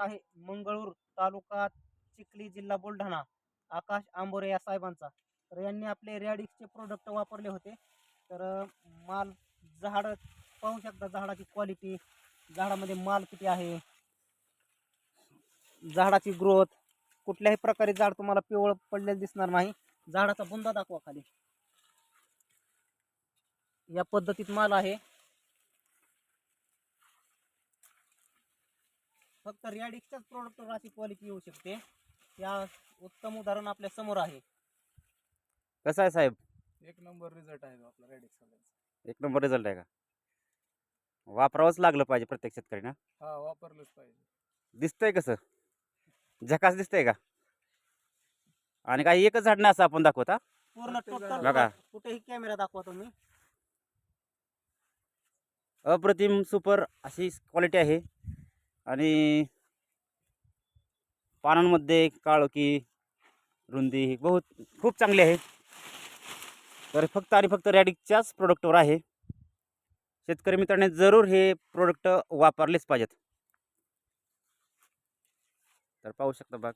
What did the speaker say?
आहे. मंगळूर तालुका चिखली जिल्हा बुलढाणा. आकाश आंबोरे या साहेबांचा. तर यांनी आपले रॅडिक्सचे प्रोडक्ट वापरले होते. तर माल झाड पाहू शकता झाडाची क्वालिटी झाडामध्ये माल किती आहे? झाडाची ग्रोथ कुठल्याही प्रकारे झाड तुम्हाला पिवळ पडलेलं दिसणार नाही. झाडाचा बुंदा दाखवा खाली. या पद्धतीत माल आहे. फक्त रॅडिक्सच्याच प्रोडक्टवर अशी क्वालिटी येऊ शकते. या उत्तम उदाहरण आपल्यासमोर आहे. कसं आहे साहेब? एक नंबर रिझल्ट आहे आपला रेडिक्स एक नंबर रिझल्ट आहे का? वापरावंच लागलं पाहिजे प्रत्येक शेतकऱ्यांना हा वापरलंच पाहिजे. दिसतंय कसं? झकास दिसतंय का? आणि काही एकच झाड नाही असं आपण दाखवता पूर्ण प्रत्येक टोटल बघा. कुठेही कॅमेरा दाखवा तुम्ही. अप्रतिम सुपर अशी क्वालिटी आहे. आणि पानांमध्ये काळोखी रुंदी ही बहुत खूप चांगली आहे. तर फक्त आणि फक्त रॅडिकच्याच प्रोडक्टवर आहे. शेतकरी मित्रांनी जरूर हे प्रोडक्ट वापरलेच पाहिजेत. तर पाहू शकता बाग